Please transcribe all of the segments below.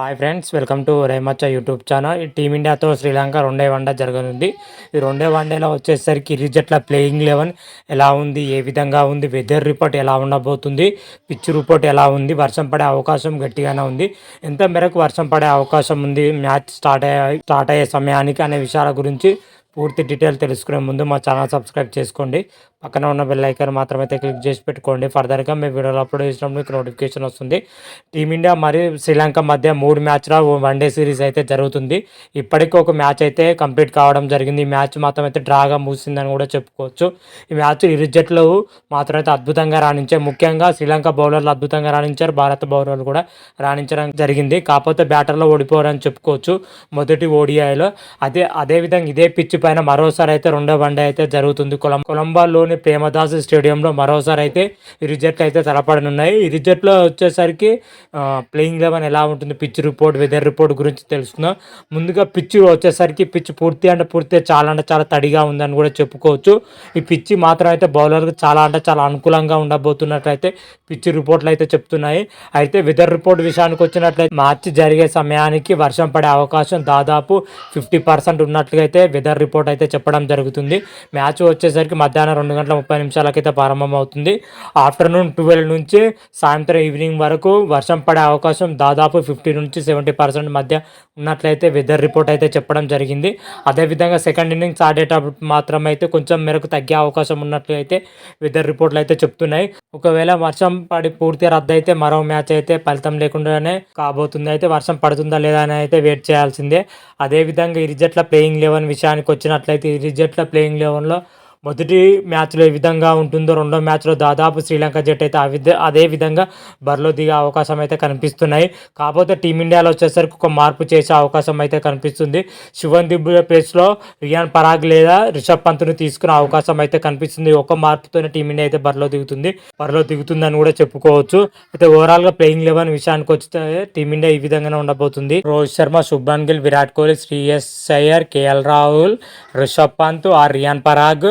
Hi friends welcome to Remaccha YouTube channel టీమిండియాతో Sri Lanka రెండే one day జరగనుంది. ఈ రెండే వన్డేలో వచ్చేసరికి రిజట్ల ప్లేయింగ్ లెవెన్ ఎలా ఉంది ఏ విధంగా ఉంది వెదర్ రిపోర్ట్ ఎలా ఉండబోతుంది పిచ్ రిపోర్ట్ ఎలా ఉంది వర్షం పడే అవకాశం గట్టిగానే ఉంది. ఎంత మేరకు వర్షం పడే అవకాశం ఉంది మ్యాచ్ స్టార్ట్ అయ్యే స్టార్ట్ అయ్యే సమయానికి అనే విషయాల గురించి పూర్తి డీటెయిల్ తెలుసుకునే ముందు మా ఛానల్ సబ్స్క్రైబ్ చేసుకోండి. పక్కన ఉన్న బెల్ ఐకాన్ మాత్రమైతే క్లిక్ చేసి పెట్టుకోండి. ఫర్దర్గా మేము వీడియోలు అప్లోడ్ చేసినప్పుడు మీకు నోటిఫికేషన్ వస్తుంది. టీమిండియా మరియు శ్రీలంక మధ్య మూడు మ్యాచ్ల వన్డే సిరీస్ అయితే జరుగుతుంది. ఇప్పటికీ ఒక మ్యాచ్ అయితే కంప్లీట్ కావడం జరిగింది. ఈ మ్యాచ్ మాత్రం అయితే డ్రాగా ముగిసిందని కూడా చెప్పుకోవచ్చు. ఈ మ్యాచ్ ఇరు జట్లు మాత్రం అయితే అద్భుతంగా రాణించారు ముఖ్యంగా శ్రీలంక బౌలర్లు అద్భుతంగా రాణించారు. భారత బౌలర్లు కూడా రాణించడం జరిగింది. కాకపోతే బ్యాటర్లో ఓడిపోరని చెప్పుకోవచ్చు. మొదటి ఓడిఐలో అదే అదేవిధంగా ఇదే పిచ్ పైన మరోసారి అయితే రెండో వన్డే అయితే జరుగుతుంది. కొలం కొలంబాలోని ప్రేమదాస్ స్టేడియంలో మరోసారి అయితే ఈ జట్లు అయితే తలపడనున్నాయి. ఈ జట్లో వచ్చేసరికి ప్లేయింగ్ లెవెన్ ఎలా ఉంటుంది పిచ్ రిపోర్ట్ వెదర్ రిపోర్ట్ గురించి తెలుసుకుందాం. ముందుగా పిచ్ వచ్చేసరికి పిచ్ పూర్తి అంటే పూర్తి చాలా అంటే చాలా తడిగా ఉందని కూడా చెప్పుకోవచ్చు. ఈ పిచ్ మాత్రం అయితే బౌలర్కి చాలా అంటే చాలా అనుకూలంగా ఉండబోతున్నట్లయితే పిచ్ రిపోర్ట్లు అయితే చెప్తున్నాయి. అయితే వెదర్ రిపోర్ట్ విషయానికి వచ్చినట్లయితే మార్చి జరిగే సమయానికి వర్షం పడే అవకాశం దాదాపు ఫిఫ్టీ పర్సెంట్ ఉన్నట్లుగా అయితే వెదర్ రిపోర్ట్ అయితే చెప్పడం జరుగుతుంది. మ్యాచ్ వచ్చేసరికి మధ్యాహ్నం రెండు గంటల ముప్పై నిమిషాలకైతే ప్రారంభమవుతుంది. ఆఫ్టర్నూన్ ట్వెల్వ్ నుంచి సాయంత్రం ఈవినింగ్ వరకు వర్షం పడే అవకాశం దాదాపు ఫిఫ్టీ నుంచి సెవెంటీ పర్సెంట్ మధ్య ఉన్నట్లయితే వెదర్ రిపోర్ట్ అయితే చెప్పడం జరిగింది. అదేవిధంగా సెకండ్ ఇన్నింగ్స్ ఆడేటప్పుడు మాత్రం అయితే కొంచెం మేరకు తగ్గే అవకాశం ఉన్నట్లు అయితే వెదర్ రిపోర్ట్లు అయితే చెప్తున్నాయి. ఒకవేళ వర్షం పడి పూర్తి రద్దు అయితే మరో మ్యాచ్ అయితే ఫలితం లేకుండానే కాబోతుంది. అయితే వర్షం పడుతుందా లేదా అని అయితే వెయిట్ చేయాల్సిందే. అదేవిధంగా ఇరు జట్ల ప్లేయింగ్ లెవెన్ విషయానికి వచ్చినట్లయితే ఇరు జట్ల ప్లేయింగ్ లెవెన్లో మొదటి మ్యాచ్లో ఏ విధంగా ఉంటుందో రెండో మ్యాచ్లో దాదాపు శ్రీలంక జట్టు అయితే అవి అదే విధంగా బరిలో దిగే అవకాశం అయితే కనిపిస్తున్నాయి. కాకపోతే టీమిండియాలో వచ్చేసరికి ఒక మార్పు చేసే అవకాశం అయితే కనిపిస్తుంది. శివన్ దిబ్బుల ప్లేస్లో రియాన్ పరాగ్ లేదా రిషబ్ పంత్ను తీసుకునే అవకాశం అయితే కనిపిస్తుంది. ఒక మార్పుతోనే టీమిండియా అయితే బరిలో దిగుతుంది. బరిలో దిగుతుందని కూడా చెప్పుకోవచ్చు. అయితే ఓవరాల్గా ప్లేయింగ్ లెవెన్ విషయానికి వస్తే టీమిండియా ఈ విధంగానే ఉండబోతుంది. రోహిత్ శర్మ శుభ్మన్ గిల్ విరాట్ కోహ్లీ శ్రీయస్ అయ్యర్ కేఎల్ రాహుల్ రిషబ్ పంత్ ఆర్ రియాన్ పరాగ్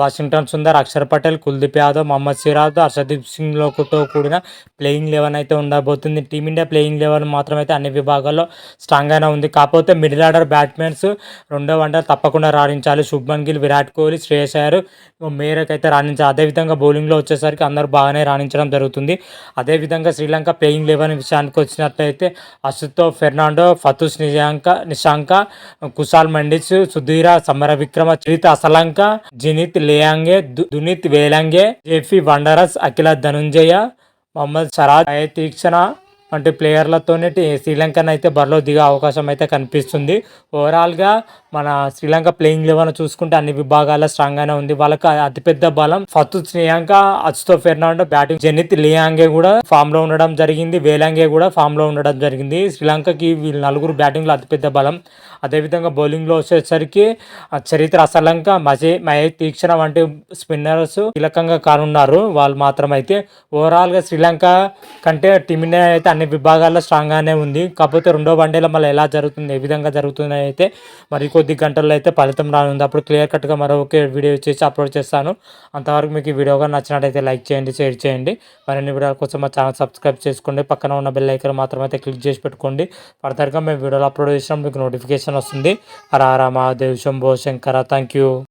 వాషింగ్టన్ సుందర్ అక్షర్ పటేల్ కుల్దీప్ యాదవ్ మహమ్మద్ సిరాజ్ హర్షదీప్ సింగ్లతో కూడిన ప్లేయింగ్ లెవెన్ అయితే ఉండబోతుంది. టీమిండియా ప్లేయింగ్ లెవెన్ మాత్రం అయితే అన్ని విభాగాల్లో స్ట్రాంగ్గానే ఉంది. కాకపోతే మిడిల్ ఆర్డర్ బ్యాట్స్మెన్స్ రెండో వన్డర్ తప్పకుండా రాణించాలి. శుభ్మన్ గిల్ విరాట్ కోహ్లీ శ్రేయస్ అయ్యర్ మేరకు అయితే రాణించాలి. అదేవిధంగా బౌలింగ్లో వచ్చేసరికి అందరూ బాగానే రాణించడం జరుగుతుంది. అదేవిధంగా శ్రీలంక ప్లేయింగ్ లెవెన్ విషయానికి వచ్చినట్లయితే అసుతో ఫెర్నాండో ఫతుస్ నిజాంక నిశాంక కుశాల్ మండిస్ సుధీర సమర విక్రమ చరిత అసలంక జిని దునిత్ లేయాంగే దు- దునిత్ వేలంగే జెఫీ వండరస్ అఖిల ధనుంజయ మొహమ్మద్ సరాజ్ తీక్షణ వంటి ప్లేయర్లతోనే శ్రీలంకను అయితే బరిలో దిగే అవకాశం అయితే కనిపిస్తుంది. ఓవరాల్గా మన శ్రీలంక ప్లేయింగ్ లెవెన్ చూసుకుంటే అన్ని విభాగాల్లో స్ట్రాంగ్గానే ఉంది. వాళ్ళకి అతిపెద్ద బలం ఫతు శ్రీలంక అచ్చుతో ఫెర్నాండో బ్యాటింగ్ జెనిత్ లియాంగే కూడా ఫామ్లో ఉండడం జరిగింది. వేలాంగే కూడా ఫామ్లో ఉండడం జరిగింది. శ్రీలంకకి వీళ్ళు నలుగురు బ్యాటింగ్లో అతిపెద్ద బలం. అదేవిధంగా బౌలింగ్లో వచ్చేసరికి చరిత్ర అసలంక మజే మయ తీక్షణ వంటి స్పిన్నర్స్ కీలకంగా కానున్నారు. వాళ్ళు మాత్రం అయితే శ్రీలంక కంటే టీమిండియా అయితే అన్ని విభాగాల్లో స్ట్రాంగ్గానే ఉంది. కాకపోతే రెండో వన్డేలో మళ్ళీ ఎలా జరుగుతుంది ఏ విధంగా జరుగుతుంది అయితే మరి కొద్ది గంటల్లో అయితే ఫలితం రానుంది. అప్పుడు క్లియర్ కట్గా మరొక వీడియో చేసి అప్లోడ్ చేస్తాను. అంతవరకు మీకు ఈ వీడియోగా నచ్చినట్టయితే లైక్ చేయండి షేర్ చేయండి. మరిన్ని వీడియోల కోసం మా ఛానల్ సబ్స్క్రైబ్ చేసుకోండి. పక్కన ఉన్న బెల్ ఐకన్ మాత్రం అయితే క్లిక్ చేసి పెట్టుకోండి. ఫర్దర్గా మేము వీడియోలు అప్లోడ్ చేసినప్పుడు మీకు నోటిఫికేషన్ వస్తుంది. హర హర మహాదేవ్ శంభో శంకర. Thank you.